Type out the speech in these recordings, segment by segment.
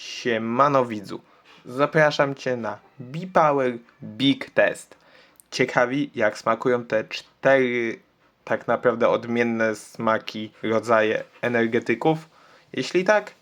Siemano widzu. Zapraszam Cię na B-Power Big Test. Ciekawi jak smakują te cztery tak naprawdę odmienne smaki, rodzaje energetyków? Jeśli tak,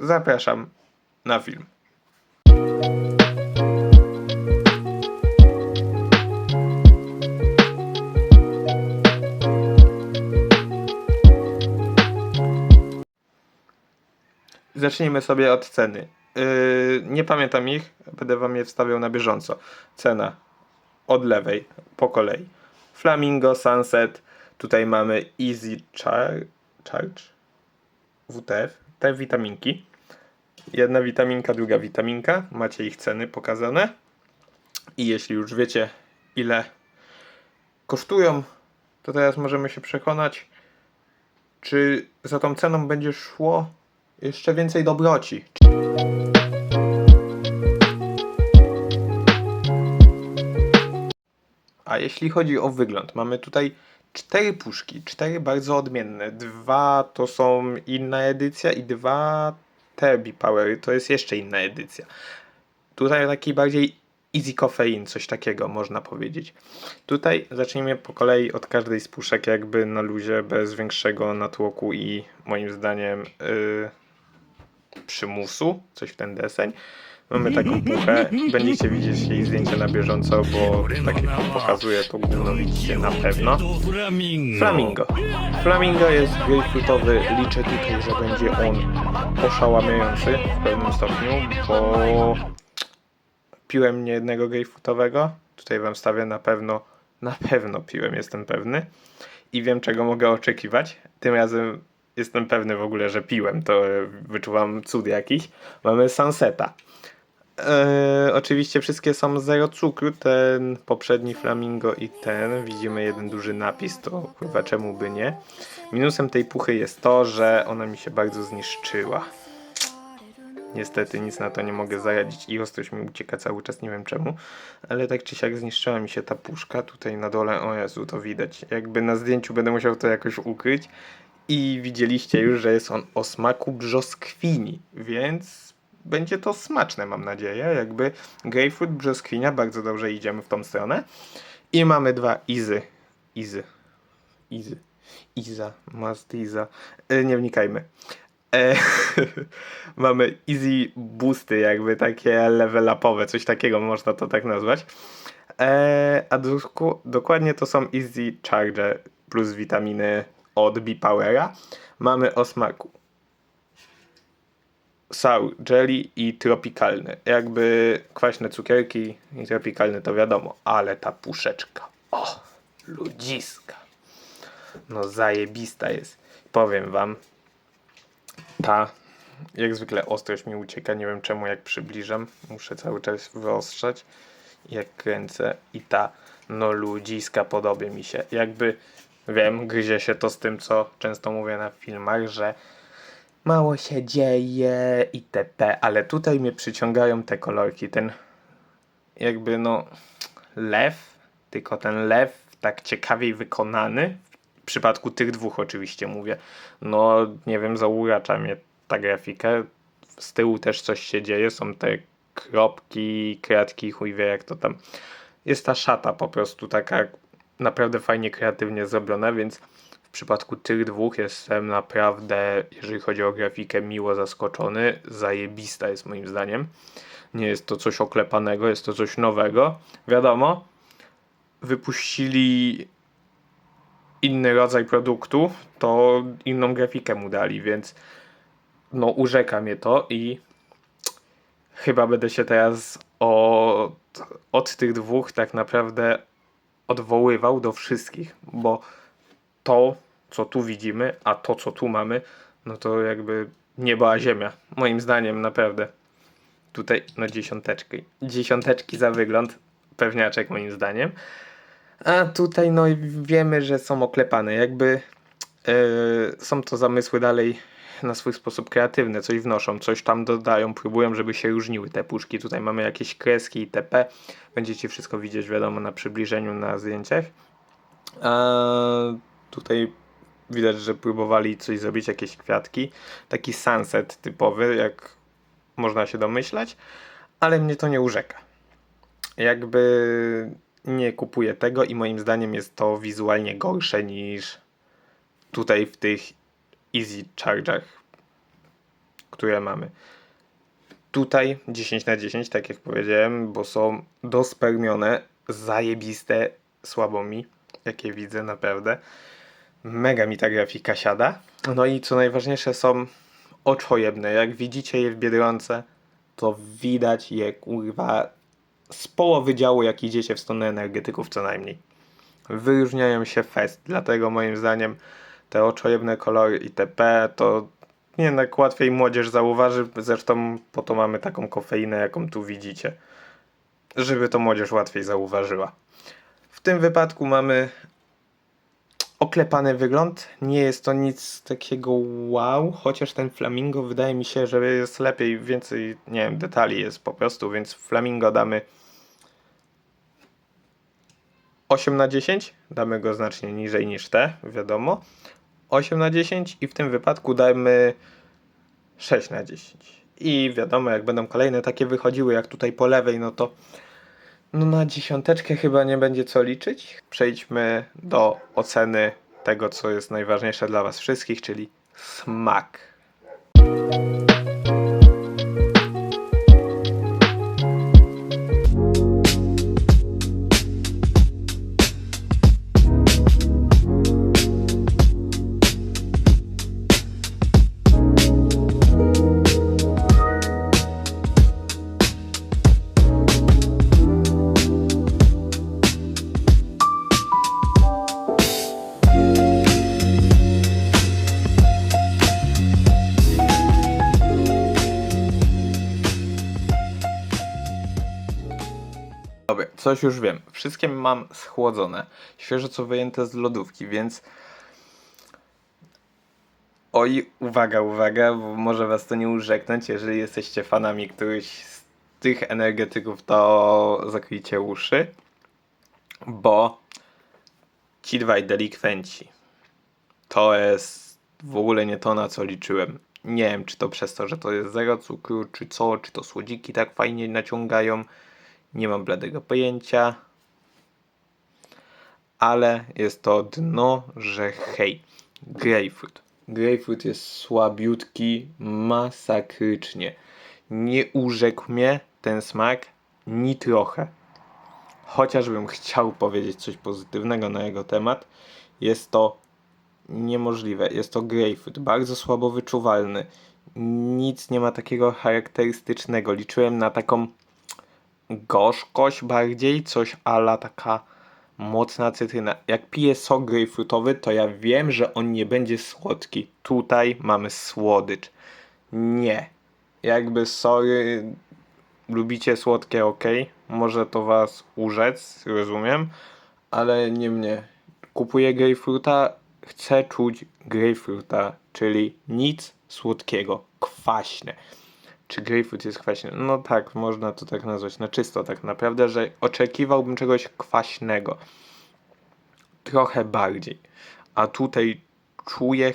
zapraszam na film. Zacznijmy sobie od ceny. Yy, nie pamiętam ich, będę wam je wstawiał na bieżąco. Cena od lewej po kolei. Flamingo, Sunset, tutaj mamy Easy Char- Charge, WTF, te witaminki. Jedna witaminka, druga witaminka. Macie ich ceny pokazane. I jeśli już wiecie ile kosztują, to teraz możemy się przekonać, czy za tą ceną będzie szło jeszcze więcej dobroci. A jeśli chodzi o wygląd, mamy tutaj cztery puszki, cztery bardzo odmienne. Dwa to są inna edycja i dwa te Powery to jest jeszcze inna edycja. Tutaj taki bardziej easy caffeine, coś takiego można powiedzieć. Tutaj zacznijmy po kolei od każdej z puszek jakby na luzie, bez większego natłoku i moim zdaniem yy, przymusu, coś w ten deseń. Mamy taką puchę, będziecie widzieć jej zdjęcie na bieżąco, bo tak jak pokazuję, to gówno widzicie na pewno. Flamingo. Flamingo jest grejpfrutowy, liczę tutaj, że będzie on oszałamiający w pewnym stopniu, bo piłem niejednego grejpfrutowego, tutaj wam stawię na pewno, na pewno piłem, jestem pewny i wiem czego mogę oczekiwać. Tym razem jestem pewny w ogóle, że piłem, to e, wyczuwam cud jakiś. Mamy Sunseta. E, oczywiście wszystkie są zero cukru, ten poprzedni flamingo i ten, widzimy jeden duży napis, to kurwa czemu by nie. Minusem tej puchy jest to, że ona mi się bardzo zniszczyła. Niestety nic na to nie mogę zaradzić i ostrość mi ucieka cały czas, nie wiem czemu, ale tak czy siak zniszczyła mi się ta puszka tutaj na dole, o Jezu, to widać. Jakby na zdjęciu będę musiał to jakoś ukryć i widzieliście już, że jest on o smaku brzoskwini, więc będzie to smaczne, mam nadzieję. Jakby grapefruit, brzoskwinia, bardzo dobrze idziemy w tą stronę. I mamy dwa izy. Izy. Izy. Iza. Must Iza. E, nie wnikajmy. E, mamy easy boosty, jakby takie level upowe, coś takiego można to tak nazwać. E, a dokładnie to są easy charge plus witaminy od B-Powera. Mamy o smaku sour jelly i tropikalny. Jakby kwaśne cukierki i tropikalny to wiadomo, ale ta puszeczka, o, ludziska. No zajebista jest. Powiem wam, ta, jak zwykle ostrość mi ucieka, nie wiem czemu jak przybliżam, muszę cały czas wyostrzać, jak kręcę i ta, no ludziska podoba mi się. Jakby, wiem, gryzie się to z tym, co często mówię na filmach, że mało się dzieje itp., ale tutaj mnie przyciągają te kolorki, ten jakby no lew, tylko ten lew tak ciekawiej wykonany, w przypadku tych dwóch oczywiście mówię, no nie wiem, zauracza mnie ta grafika, z tyłu też coś się dzieje, są te kropki, kratki, chuj wie jak to tam, jest ta szata po prostu taka naprawdę fajnie kreatywnie zrobiona, więc w przypadku tych dwóch jestem naprawdę, jeżeli chodzi o grafikę, miło zaskoczony. Zajebista jest moim zdaniem. Nie jest to coś oklepanego, jest to coś nowego. Wiadomo, wypuścili inny rodzaj produktu, to inną grafikę mu dali, więc no urzeka mnie to i chyba będę się teraz od, od tych dwóch tak naprawdę odwoływał do wszystkich, bo to, co tu widzimy, a to, co tu mamy, no to jakby nieba a ziemia. Moim zdaniem naprawdę. Tutaj no dziesiąteczki. Dziesiąteczki za wygląd. Pewniaczek moim zdaniem. A tutaj no wiemy, że są oklepane. Jakby yy, są to zamysły dalej na swój sposób kreatywne, coś wnoszą, coś tam dodają, próbują, żeby się różniły te puszki. Tutaj mamy jakieś kreski itp. Będziecie wszystko widzieć, wiadomo, na przybliżeniu, na zdjęciach. Tutaj widać, że próbowali coś zrobić, jakieś kwiatki. Taki sunset typowy, jak można się domyślać, ale mnie to nie urzeka. Jakby nie kupuję tego i moim zdaniem jest to wizualnie gorsze niż tutaj w tych Easy Charge'ach, które mamy. Tutaj 10 na 10, tak jak powiedziałem, bo są dospermione, zajebiste, słabo mi, jakie widzę naprawdę. Mega mi ta grafika siada. No i co najważniejsze są oczojebne. Jak widzicie je w Biedronce, to widać je kurwa z połowy działu, jak idziecie w stronę energetyków co najmniej. Wyróżniają się fest, dlatego moim zdaniem te oczojebne kolory itp. to jednak łatwiej młodzież zauważy, zresztą po to mamy taką kofeinę, jaką tu widzicie, żeby to młodzież łatwiej zauważyła. W tym wypadku mamy oklepany wygląd. Nie jest to nic takiego wow, chociaż ten flamingo wydaje mi się, że jest lepiej, więcej, nie wiem, detali jest po prostu, więc flamingo damy 8 na 10, damy go znacznie niżej niż te, wiadomo. 8 na 10 i w tym wypadku dajmy 6 na 10. I wiadomo, jak będą kolejne takie wychodziły, jak tutaj po lewej, no to no na dziesiąteczkę chyba nie będzie co liczyć. Przejdźmy do oceny tego, co jest najważniejsze dla Was wszystkich, czyli smak. Coś już wiem. Wszystkie mam schłodzone, świeżo co wyjęte z lodówki, więc. Oj, uwaga, uwaga, bo może was to nie urzeknąć. Jeżeli jesteście fanami któryś z tych energetyków, to zakryjcie uszy, bo ci dwaj delikwenci to jest w ogóle nie to, na co liczyłem. Nie wiem, czy to przez to, że to jest zero cukru, czy co, czy to słodziki tak fajnie naciągają. Nie mam bladego pojęcia. Ale jest to dno, że hej. Grapefruit. Grapefruit jest słabiutki masakrycznie. Nie urzekł mnie ten smak ni trochę. Chociażbym chciał powiedzieć coś pozytywnego na jego temat, jest to niemożliwe. Jest to grapefruit, bardzo słabo wyczuwalny. Nic nie ma takiego charakterystycznego. Liczyłem na taką gorzkość bardziej, coś ala taka mocna cytryna. Jak piję sok grejpfrutowy, to ja wiem, że on nie będzie słodki. Tutaj mamy słodycz. Nie. Jakby sorry, lubicie słodkie, ok. Może to was urzec, rozumiem, ale nie mnie. Kupuję grejpfruta, chcę czuć grejpfruta, czyli nic słodkiego, kwaśne. Czy grapefruit jest kwaśny? No tak, można to tak nazwać, na czysto tak naprawdę, że oczekiwałbym czegoś kwaśnego. Trochę bardziej. A tutaj czuję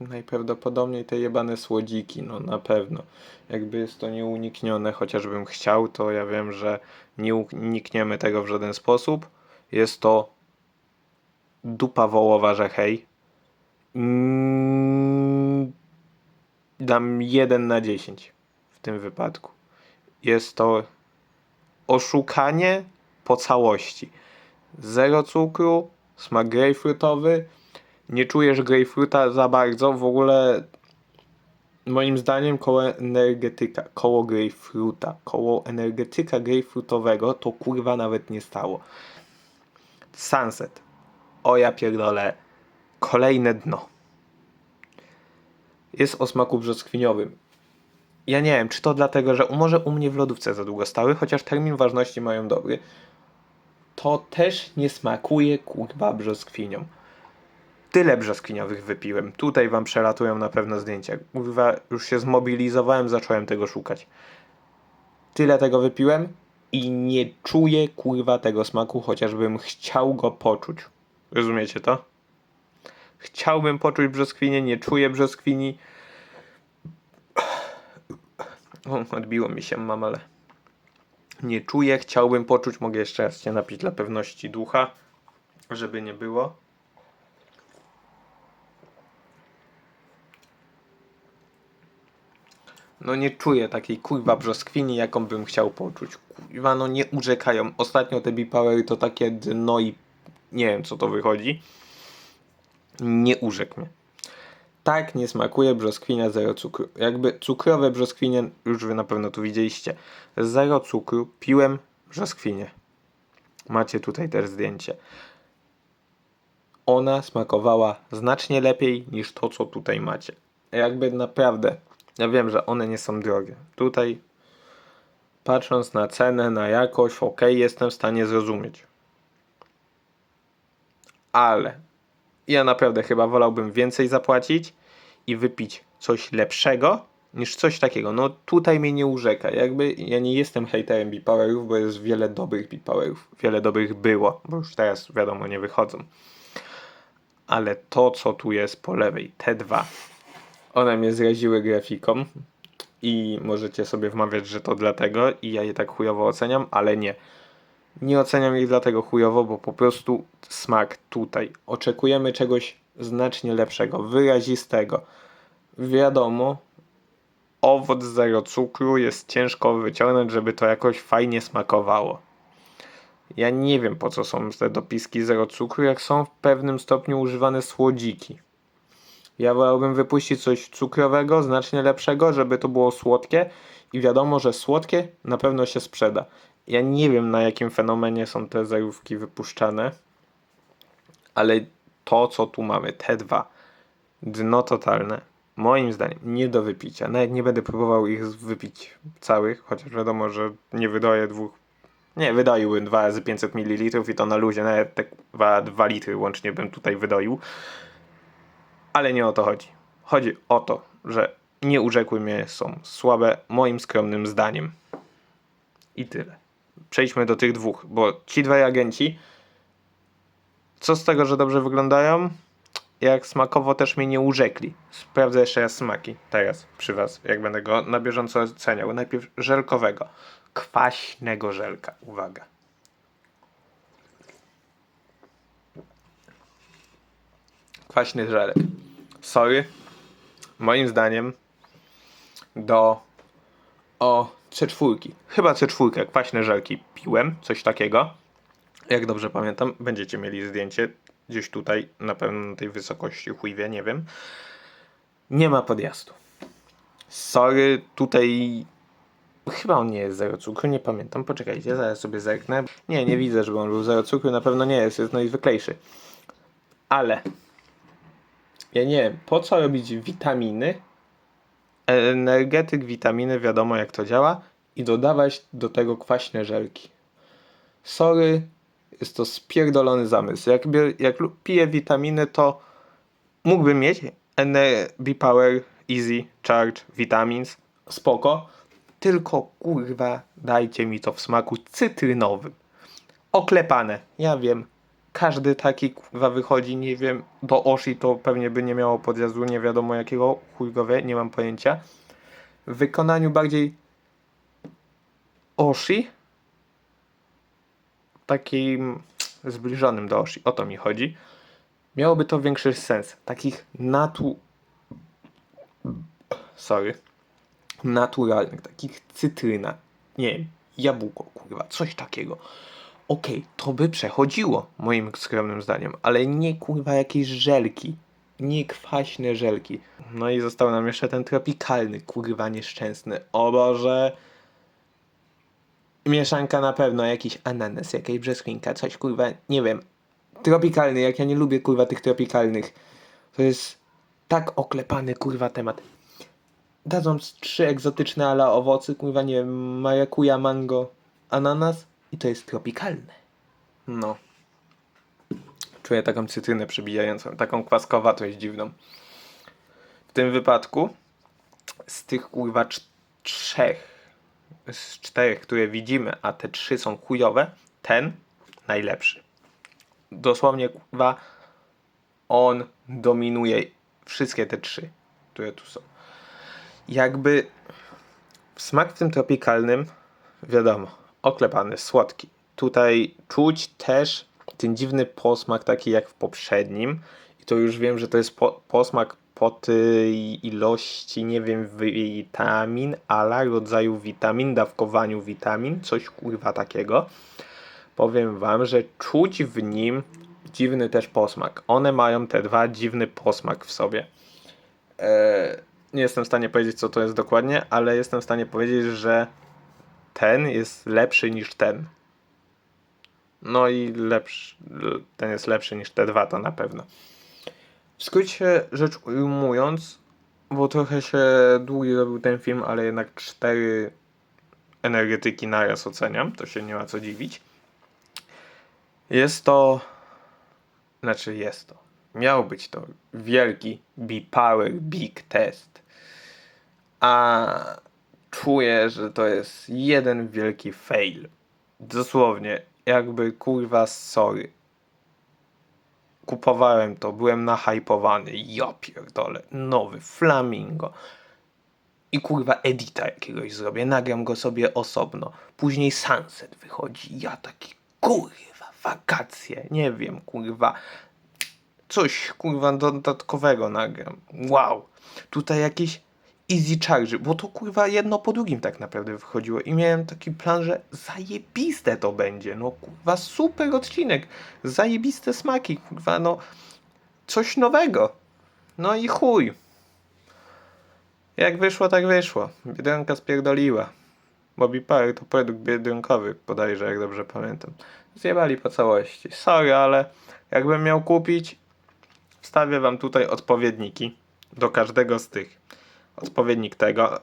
najprawdopodobniej te jebane słodziki, no na pewno. Jakby jest to nieuniknione, chociażbym chciał, to ja wiem, że nie unikniemy tego w żaden sposób. Jest to dupa wołowa, że hej. Mm, dam 1 na 10 w tym wypadku. Jest to oszukanie po całości. Zero cukru, smak grejpfrutowy. Nie czujesz grejpfruta za bardzo. W ogóle moim zdaniem koło energetyka, koło grejpfruta, koło energetyka grejpfrutowego to kurwa nawet nie stało. Sunset. O ja pierdolę. Kolejne dno. Jest o smaku brzoskwiniowym. Ja nie wiem, czy to dlatego, że może u mnie w lodówce za długo stały, chociaż termin ważności mają dobry. To też nie smakuje kurwa brzoskwinią. Tyle brzoskwiniowych wypiłem. Tutaj wam przelatują na pewno zdjęcia. Kurwa, już się zmobilizowałem, zacząłem tego szukać. Tyle tego wypiłem i nie czuję kurwa tego smaku, chociażbym chciał go poczuć. Rozumiecie to? Chciałbym poczuć brzoskwinię, nie czuję brzoskwini. O, odbiło mi się, mam, ale nie czuję. Chciałbym poczuć. Mogę jeszcze raz się napić dla pewności ducha, żeby nie było. No nie czuję takiej kurwa brzoskwini, jaką bym chciał poczuć. Kurwa, no nie urzekają. Ostatnio te bipowery to takie dno i nie wiem co to wychodzi. Nie urzekł mnie. Tak nie smakuje brzoskwinia zero cukru. Jakby cukrowe brzoskwinie, już wy na pewno tu widzieliście. Zero cukru, piłem brzoskwinie. Macie tutaj też zdjęcie. Ona smakowała znacznie lepiej niż to, co tutaj macie. Jakby naprawdę, ja wiem, że one nie są drogie. Tutaj, patrząc na cenę, na jakość, ok, jestem w stanie zrozumieć. Ale ja naprawdę chyba wolałbym więcej zapłacić i wypić coś lepszego niż coś takiego. No tutaj mnie nie urzeka. Jakby ja nie jestem hejterem Bipowerów, bo jest wiele dobrych Bipowerów. Wiele dobrych było, bo już teraz wiadomo nie wychodzą. Ale to co tu jest po lewej, te dwa, one mnie zraziły grafiką i możecie sobie wmawiać, że to dlatego i ja je tak chujowo oceniam, ale nie. Nie oceniam ich dlatego chujowo, bo po prostu smak tutaj. Oczekujemy czegoś znacznie lepszego, wyrazistego. Wiadomo, owoc zero cukru jest ciężko wyciągnąć, żeby to jakoś fajnie smakowało. Ja nie wiem po co są te dopiski zero cukru, jak są w pewnym stopniu używane słodziki. Ja wolałbym wypuścić coś cukrowego, znacznie lepszego, żeby to było słodkie i wiadomo, że słodkie na pewno się sprzeda. Ja nie wiem na jakim fenomenie są te zerówki wypuszczane, ale to co tu mamy, te dwa, dno totalne, moim zdaniem nie do wypicia. Nawet nie będę próbował ich wypić całych, chociaż wiadomo, że nie wydaję dwóch. Nie, wydoiłbym dwa razy 500 ml i to na luzie, nawet tak 2, 2 litry łącznie bym tutaj wydoił. Ale nie o to chodzi. Chodzi o to, że nie urzekły mnie, są słabe, moim skromnym zdaniem. I tyle. Przejdźmy do tych dwóch, bo ci dwaj agenci, co z tego, że dobrze wyglądają? Jak smakowo też mnie nie urzekli. Sprawdzę jeszcze raz smaki. Teraz przy Was, jak będę go na bieżąco oceniał. Najpierw żelkowego. Kwaśnego żelka. Uwaga. Kwaśny żelek. Sorry. Moim zdaniem do o C4. Chyba C4. Kwaśne żelki piłem. Coś takiego. Jak dobrze pamiętam, będziecie mieli zdjęcie gdzieś tutaj, na pewno na tej wysokości, chuj wie, nie wiem. Nie ma podjazdu. Sorry, tutaj chyba on nie jest zero cukru, nie pamiętam. Poczekajcie, zaraz sobie zerknę. Nie, nie widzę, żeby on był zero cukru, na pewno nie jest, jest najzwyklejszy. Ale ja nie wiem, po co robić witaminy? Energetyk, witaminy, wiadomo jak to działa i dodawać do tego kwaśne żelki. Sorry, jest to spierdolony zamysł. Jak, jak piję witaminy, to mógłbym mieć NB Power, Easy, Charge, Vitamins, spoko. Tylko kurwa, dajcie mi to w smaku cytrynowym. Oklepane, ja wiem. Każdy taki kurwa wychodzi, nie wiem, do Oshi to pewnie by nie miało podjazdu, nie wiadomo jakiego, chuj nie mam pojęcia. W wykonaniu bardziej Oshi, takim zbliżonym do Oshi, o to mi chodzi, miałoby to większy sens. Takich natu... Sorry. Naturalnych, takich cytryna, nie wiem, jabłko, kurwa, coś takiego. Okej, to by przechodziło, moim skromnym zdaniem, ale nie kurwa jakieś żelki. Nie kwaśne żelki. No i został nam jeszcze ten tropikalny, kurwa nieszczęsny. O Boże. Mieszanka na pewno, jakiś ananas, jakaś brzoskwinka, coś kurwa, nie wiem. Tropikalny, jak ja nie lubię kurwa tych tropikalnych. To jest tak oklepany kurwa temat. Dadzą trzy egzotyczne ala owoce, kurwa nie wiem, mango, ananas i to jest tropikalne. No. Czuję taką cytrynę przebijającą, taką kwaskowatość dziwną. W tym wypadku z tych kurwa trzech, z czterech, które widzimy, a te trzy są chujowe, ten najlepszy. Dosłownie kurwa on dominuje wszystkie te trzy, które tu są. Jakby Smak w tym tropikalnym, wiadomo, oklepany, słodki. Tutaj czuć też ten dziwny posmak, taki jak w poprzednim. I to już wiem, że to jest po, posmak po tej ilości, nie wiem, witamin, ala rodzaju witamin, dawkowaniu witamin, coś kurwa takiego. Powiem wam, że czuć w nim dziwny też posmak. One mają te dwa dziwny posmak w sobie. Eee, nie jestem w stanie powiedzieć, co to jest dokładnie, ale jestem w stanie powiedzieć, że ten jest lepszy niż ten. No i lepszy, ten jest lepszy niż te dwa, to na pewno. W skrócie rzecz ujmując, bo trochę się długi robił ten film, ale jednak cztery energetyki naraz oceniam, to się nie ma co dziwić. Jest to, znaczy jest to, miał być to wielki B-Power Big Test. A czuję, że to jest jeden wielki fail. Dosłownie, jakby kurwa sorry. Kupowałem to, byłem nahypowany. Ja pierdolę, nowy Flamingo. I kurwa edita jakiegoś zrobię, nagram go sobie osobno. Później Sunset wychodzi. Ja taki kurwa, wakacje, nie wiem, kurwa. Coś kurwa dodatkowego nagram. Wow. Tutaj jakieś easy charge, bo to kurwa jedno po drugim tak naprawdę wychodziło i miałem taki plan, że zajebiste to będzie, no kurwa super odcinek, zajebiste smaki, kurwa no coś nowego. No i chuj. Jak wyszło, tak wyszło. Biedronka spierdoliła. Bobby Power to produkt biedronkowy, bodajże, jak dobrze pamiętam. Zjebali po całości. Sorry, ale jakbym miał kupić, wstawię wam tutaj odpowiedniki do każdego z tych. Odpowiednik tego.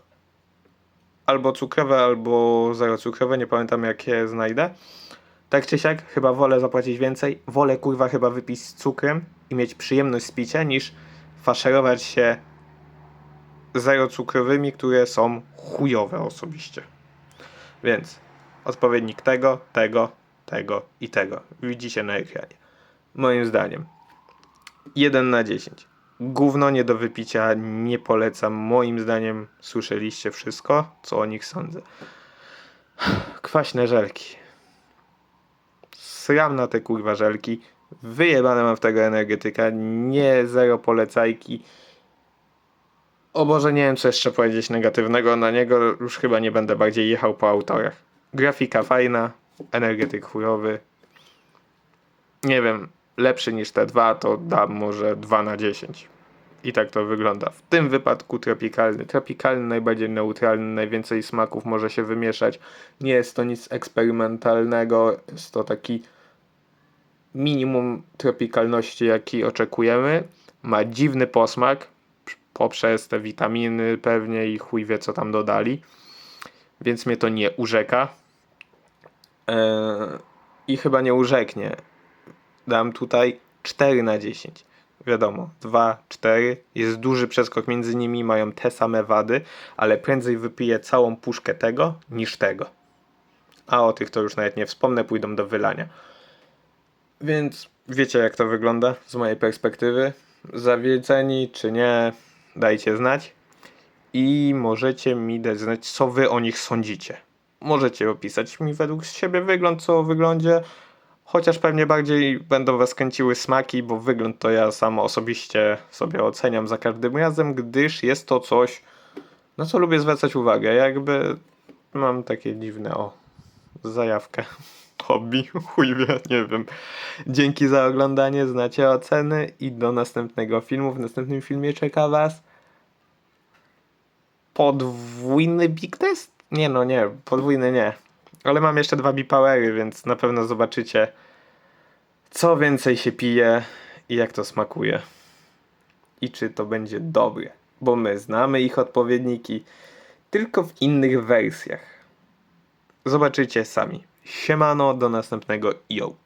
Albo cukrowe, albo zero cukrowe, nie pamiętam jakie znajdę. Tak czy siak, chyba wolę zapłacić więcej. Wolę kurwa chyba wypić z cukrem i mieć przyjemność z picia, niż faszerować się zero cukrowymi, które są chujowe osobiście. Więc odpowiednik tego, tego, tego i tego. Widzicie na ekranie. Moim zdaniem 1 na 10. Gówno nie do wypicia, nie polecam. Moim zdaniem słyszeliście wszystko, co o nich sądzę. Kwaśne żelki. Sram na te kurwa żelki. Wyjebane mam w tego energetyka. Nie zero polecajki. O Boże, nie wiem co jeszcze powiedzieć negatywnego na niego. Już chyba nie będę bardziej jechał po autorach. Grafika fajna, energetyk chujowy. Nie wiem, lepszy niż te dwa, to dam może 2 na 10. I tak to wygląda. W tym wypadku tropikalny. Tropikalny najbardziej neutralny, najwięcej smaków może się wymieszać. Nie jest to nic eksperymentalnego, jest to taki minimum tropikalności, jaki oczekujemy. Ma dziwny posmak poprzez te witaminy pewnie i chuj wie co tam dodali. Więc mnie to nie urzeka. Eee, I chyba nie urzeknie. Dam tutaj 4 na 10 wiadomo, 2, 4, jest duży przeskok między nimi, mają te same wady, ale prędzej wypiję całą puszkę tego niż tego. A o tych to już nawet nie wspomnę, pójdą do wylania. Więc wiecie jak to wygląda z mojej perspektywy. Zawiedzeni czy nie, dajcie znać. I możecie mi dać znać, co wy o nich sądzicie. Możecie opisać mi według siebie wygląd, co o wyglądzie Chociaż pewnie bardziej będą was kręciły smaki, bo wygląd to ja sam osobiście sobie oceniam za każdym razem, gdyż jest to coś, na co lubię zwracać uwagę. Jakby mam takie dziwne, o, zajawkę. Hobby, chuj wie, nie wiem. Dzięki za oglądanie, znacie oceny i do następnego filmu. W następnym filmie czeka was podwójny big test? Nie no, nie, podwójny nie. Ale mam jeszcze dwa bipowery, więc na pewno zobaczycie, co więcej się pije i jak to smakuje. I czy to będzie dobre. Bo my znamy ich odpowiedniki, tylko w innych wersjach. Zobaczycie sami. Siemano, do następnego yo.